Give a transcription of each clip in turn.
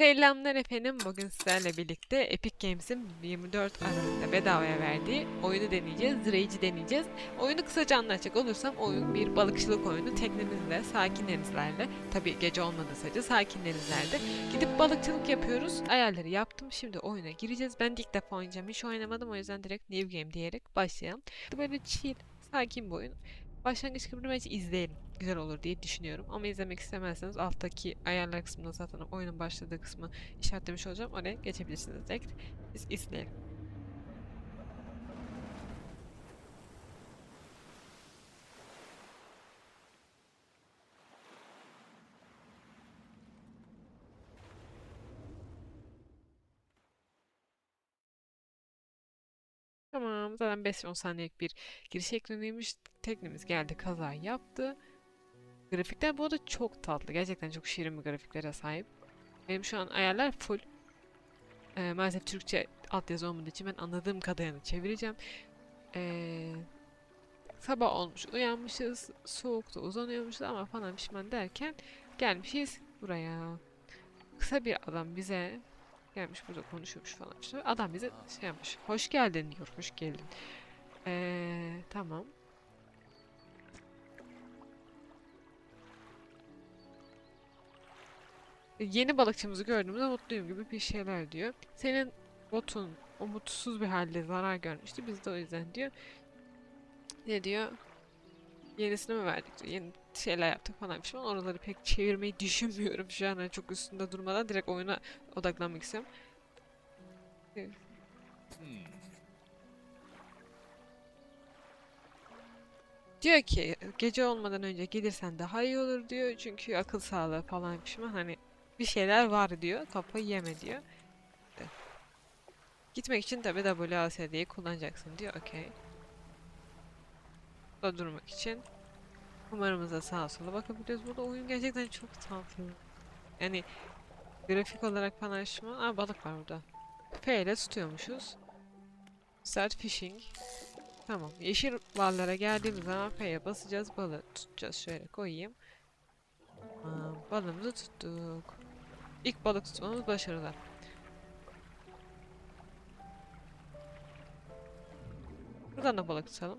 Selamlar efendim. Bugün sizlerle birlikte Epic Games'in 24 Aralık'ta bedavaya verdiği oyunu deneyeceğiz. Rage'i deneyeceğiz. Oyunu kısaca anlatacak olursam oyun bir balıkçılık oyunu. Teknemizle, sakin denizlerle, tabi gece olmadığı sürece sakin denizlerde gidip balıkçılık yapıyoruz. Ayarları yaptım. Şimdi oyuna gireceğiz. Ben de ilk defa oynayacağım. Hiç oynamadım. O yüzden direkt New Game diyerek başlayalım. Böyle chill, sakin bir oyun. Başlangıç bence izleyelim. Güzel olur diye düşünüyorum. Ama izlemek istemezseniz alttaki ayarlar kısmında zaten oyunun başladığı kısmı işaretlemiş olacağım. Oraya geçebilirsiniz direkt. Biz izleyelim. Tamam. Zaten 5-10 saniyelik bir giriş ekranıymış. Teknemiz geldi kaza yaptı. Grafikler bu arada çok tatlı. Gerçekten çok şirin bir grafiklere sahip. Benim şu an ayarlar full. Ee, maalesef Türkçe altyazı olmadığı için ben anladığım kadarını çevireceğim. Ee, sabah olmuş, uyanmışız, soğukta uzanıyormuşuz ama falan pişman derken gelmişiz buraya. Kısa bir adam bize gelmiş burada konuşuyormuş falan işte. Adam bize şey yapmış. Hoş geldin diyor. Hoş geldin. Ee, tamam. Yeni balıkçımızı gördüğümde mutluyum gibi bir şeyler diyor. Senin botun umutsuz bir halde zarar görmüştü. Biz de o yüzden diyor. Ne diyor? Yenisini mi verdik diyor. Yeni şeyler yaptık falan bir şey. Oraları pek çevirmeyi düşünmüyorum şu an. Hani çok üstünde durmadan direkt oyuna odaklanmak istiyorum. Evet. Diyor ki gece olmadan önce gelirsen daha iyi olur diyor. Çünkü akıl sağlığı falan pişman hani bir şeyler var diyor. Kafayı yeme diyor. Gitmek için tabi WASD'yi kullanacaksın diyor. Okey. Da durmak için kumarımıza sağa sola bakabiliyoruz. Burada oyun gerçekten çok tatlı. Yani grafik olarak falan şu Aa balık var burada. F ile tutuyormuşuz. Start fishing. Tamam. Yeşil ballara geldiğimiz zaman F'ye basacağız. Balığı tutacağız. Şöyle koyayım. Aa, balığımızı tuttuk. İlk balık tutmamız başarılı. Buradan da balık tutalım.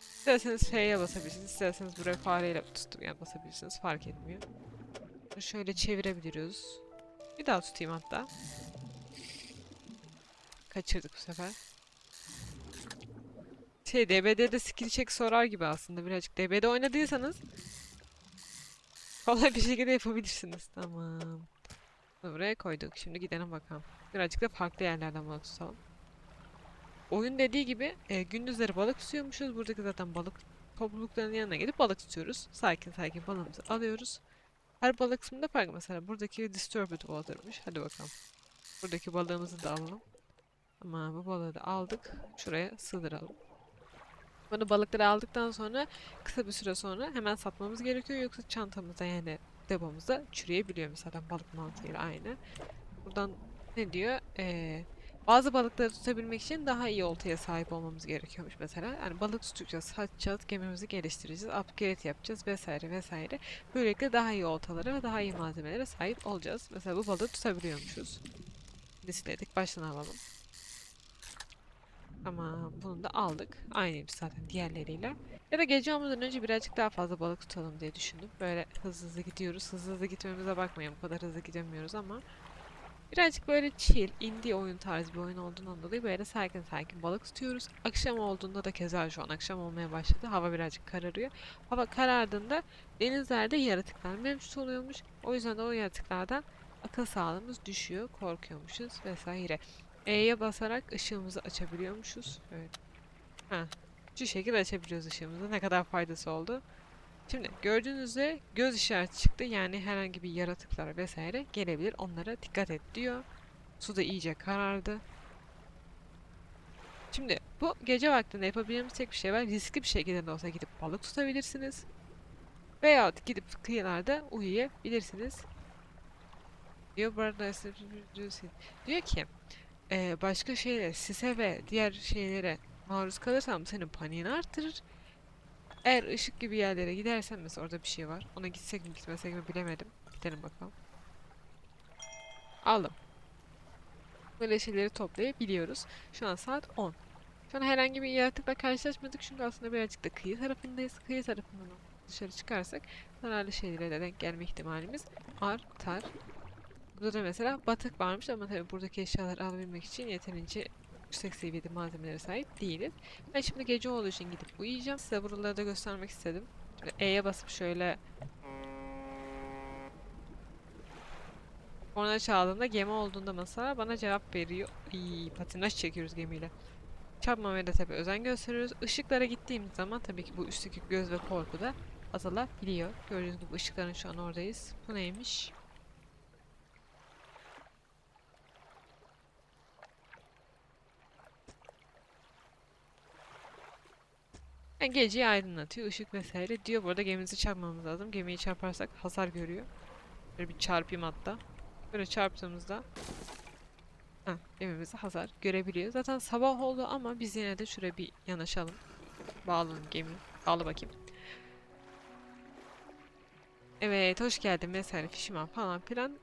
İsterseniz F'ye basabilirsiniz. isterseniz buraya fareyle tutup yani basabilirsiniz. Fark etmiyor. Şöyle çevirebiliyoruz. Bir daha tutayım hatta. Kaçırdık bu sefer. Şey DBD'de skill check sorar gibi aslında birazcık. DB'de oynadıysanız kolay bir şekilde yapabilirsiniz. Tamam. Buraya koyduk. Şimdi gidelim bakalım. Birazcık da farklı yerlerden balık tutalım. Oyun dediği gibi e, gündüzleri balık tutuyormuşuz. Buradaki zaten balık topluluklarının yanına gidip balık tutuyoruz. Sakin sakin balığımızı alıyoruz. Her balık kısmında farklı. Mesela buradaki disturbed water'mış. Hadi bakalım. Buradaki balığımızı da alalım. Ama bu balığı da aldık. Şuraya sığdıralım. Bunu balıkları aldıktan sonra kısa bir süre sonra hemen satmamız gerekiyor. Yoksa çantamızda yani depomuzda çürüyebiliyor mesela balık mantığıyla aynı. Buradan ne diyor? Ee, bazı balıkları tutabilmek için daha iyi oltaya sahip olmamız gerekiyormuş mesela. Yani balık tutacağız, satacağız, gemimizi geliştireceğiz, upgrade yapacağız vesaire vesaire. Böylelikle daha iyi oltalara ve daha iyi malzemelere sahip olacağız. Mesela bu balığı tutabiliyormuşuz. Listedik, baştan alalım. Tamam, bunu da aldık. Aynıymış zaten diğerleriyle. Ya da gece olmadan önce birazcık daha fazla balık tutalım diye düşündüm. Böyle hızlı hızlı gidiyoruz. Hızlı hızlı gitmemize bakmayın. Bu kadar hızlı gidemiyoruz ama. Birazcık böyle chill, indie oyun tarzı bir oyun olduğundan dolayı böyle sakin sakin balık tutuyoruz. Akşam olduğunda da keza şu an akşam olmaya başladı. Hava birazcık kararıyor. Hava karardığında denizlerde yaratıklar mevcut oluyormuş. O yüzden de o yaratıklardan akıl sağlığımız düşüyor, korkuyormuşuz vesaire. E'ye basarak ışığımızı açabiliyormuşuz. Evet. Ha, şu şekilde açabiliyoruz ışığımızı. Ne kadar faydası oldu. Şimdi gördüğünüz üzere göz işareti çıktı. Yani herhangi bir yaratıklar vesaire gelebilir. Onlara dikkat et diyor. Su da iyice karardı. Şimdi bu gece vaktinde yapabileceğimiz tek bir şey var. Riskli bir şekilde de olsa gidip balık tutabilirsiniz. Veyahut gidip kıyılarda uyuyabilirsiniz. Diyor burada diyor ki eee, başka şeylere, sise ve diğer şeylere maruz kalırsam senin paniğini arttırır. Eğer ışık gibi yerlere gidersen mesela orada bir şey var. Ona gitsek mi gitmesek mi bilemedim. Gidelim bakalım. aldım. Böyle şeyleri toplayabiliyoruz. Şu an saat 10. Şu an herhangi bir yaratıkla karşılaşmadık çünkü aslında birazcık da kıyı tarafındayız. Kıyı tarafından dışarı çıkarsak zararlı şeylere de denk gelme ihtimalimiz artar. Burada da mesela batık varmış ama tabii buradaki eşyaları alabilmek için yeterince yüksek seviyede malzemelere sahip değiliz. Ben şimdi gece olduğu için gidip uyuyacağım. Size buraları da göstermek istedim. E'ye basıp şöyle Ona çaldığımda gemi olduğunda mesela bana cevap veriyor. İyi, patinaj çekiyoruz gemiyle. Çarpmamaya da tabii özen gösteriyoruz. Işıklara gittiğimiz zaman tabii ki bu üstteki göz ve korku da azalabiliyor. Gördüğünüz gibi ışıkların şu an oradayız. Bu neymiş? Yani geceyi aydınlatıyor, ışık vesaire diyor. Bu arada gemimizi çarpmamız lazım. Gemiyi çarparsak hasar görüyor. Böyle bir çarpayım hatta. Böyle çarptığımızda Heh, gemimizi hasar görebiliyor. Zaten sabah oldu ama biz yine de şuraya bir yanaşalım. Bağlanın gemi. Bağla bakayım. Evet, hoş geldin vesaire fişman falan filan.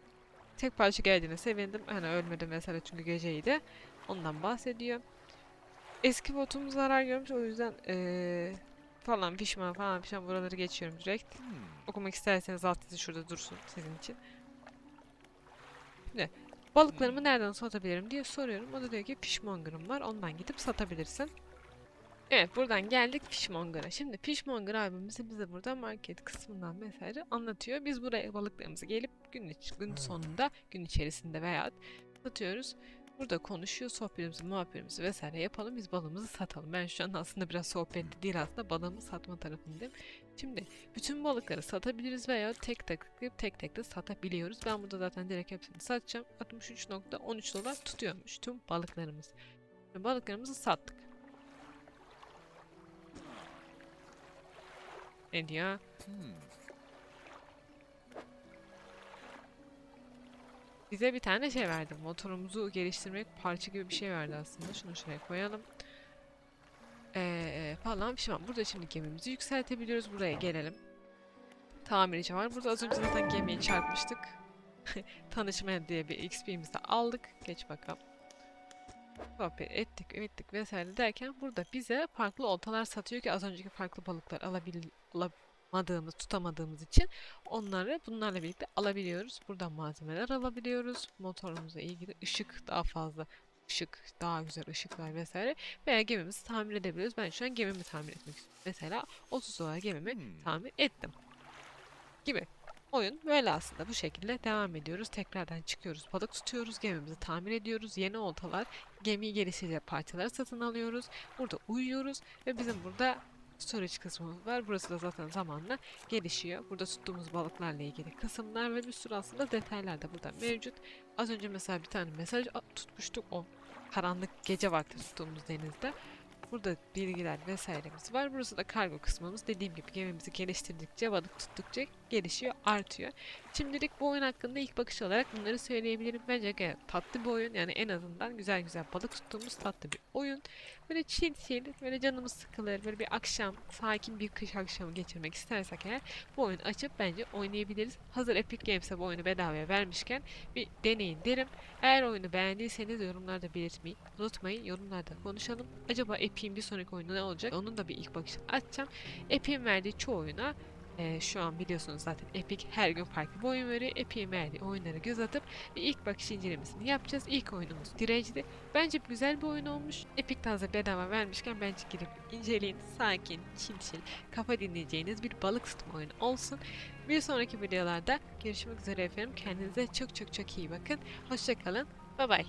Tek parça geldiğine sevindim. Hani ölmedim mesela çünkü geceydi. Ondan bahsediyor. Eski botum zarar görmüş o yüzden eee, falan pişman falan pişman buraları geçiyorum direkt. Okumak isterseniz alt yazı şurada dursun sizin için. Şimdi balıklarımı nereden satabilirim diye soruyorum. O da diyor ki fishmonger'ım var ondan gidip satabilirsin. Evet buradan geldik Fishmonger'a. Şimdi Fishmonger abimiz bize burada market kısmından vesaire anlatıyor. Biz buraya balıklarımızı gelip gün, iç- gün sonunda gün içerisinde veya satıyoruz. Burada konuşuyor, sohbetimizi, muhabbetimizi vesaire yapalım. Biz balığımızı satalım. Ben şu an aslında biraz sohbetli değil aslında balığımı satma tarafındayım. Şimdi bütün balıkları satabiliriz veya tek tek tıklayıp tek tek de satabiliyoruz. Ben burada zaten direkt hepsini satacağım. 63.13 dolar tutuyormuş tüm balıklarımız. Ve balıklarımızı sattık. Ne diyor? Bize bir tane şey verdi. Motorumuzu geliştirmek parça gibi bir şey verdi aslında. Şunu şuraya koyalım. Ee, falan pişman. Burada şimdi gemimizi yükseltebiliyoruz. Buraya gelelim. Tamirci var. Burada az önce zaten gemiyi çarpmıştık. Tanışmaya diye bir XP'mizi de aldık. Geç bakalım. Sohbet ettik, ettik vesaire derken burada bize farklı oltalar satıyor ki az önceki farklı balıklar alabil alamadığımız, tutamadığımız için onları bunlarla birlikte alabiliyoruz. Buradan malzemeler alabiliyoruz. Motorumuza ilgili ışık daha fazla ışık, daha güzel ışıklar vesaire veya gemimizi tamir edebiliyoruz. Ben şu an gemimi tamir etmek istiyorum. Mesela 30 dolar gemimi tamir ettim. Gibi. Oyun böyle aslında bu şekilde devam ediyoruz. Tekrardan çıkıyoruz, balık tutuyoruz, gemimizi tamir ediyoruz. Yeni oltalar, gemiyi geliştirecek parçaları satın alıyoruz. Burada uyuyoruz ve bizim burada storage kısmımız var. Burası da zaten zamanla gelişiyor. Burada tuttuğumuz balıklarla ilgili kısımlar ve bir sürü aslında detaylar da burada mevcut. Az önce mesela bir tane mesaj tutmuştuk o karanlık gece vakti tuttuğumuz denizde. Burada bilgiler vesairemiz var. Burası da kargo kısmımız. Dediğim gibi gemimizi geliştirdikçe, balık tuttukça gelişiyor, artıyor. Şimdilik bu oyun hakkında ilk bakış olarak bunları söyleyebilirim. Bence tatlı bir oyun. Yani en azından güzel güzel balık tuttuğumuz tatlı bir oyun. Böyle chill chill, böyle canımız sıkılır, böyle bir akşam, sakin bir kış akşamı geçirmek istersek eğer bu oyunu açıp bence oynayabiliriz. Hazır Epic Games'e bu oyunu bedavaya vermişken bir deneyin derim. Eğer oyunu beğendiyseniz yorumlarda belirtmeyi unutmayın. Yorumlarda konuşalım. Acaba Epic'in bir sonraki oyunu ne olacak? Onun da bir ilk bakışını açacağım. Epic'in verdiği çoğu oyuna e, şu an biliyorsunuz zaten Epic her gün farklı bir oyun veriyor. Epic'in verdiği oyunlara göz atıp bir ilk bakış incelemesini yapacağız. İlk oyunumuz Direnciydi. Bence güzel bir oyun olmuş. Epic taze bedava vermişken bence girip inceleyin. Sakin, chill, kafa dinleyeceğiniz bir balık tutma oyunu olsun. Bir sonraki videolarda görüşmek üzere efendim. Kendinize çok çok çok iyi bakın. Hoşçakalın. Bye bye.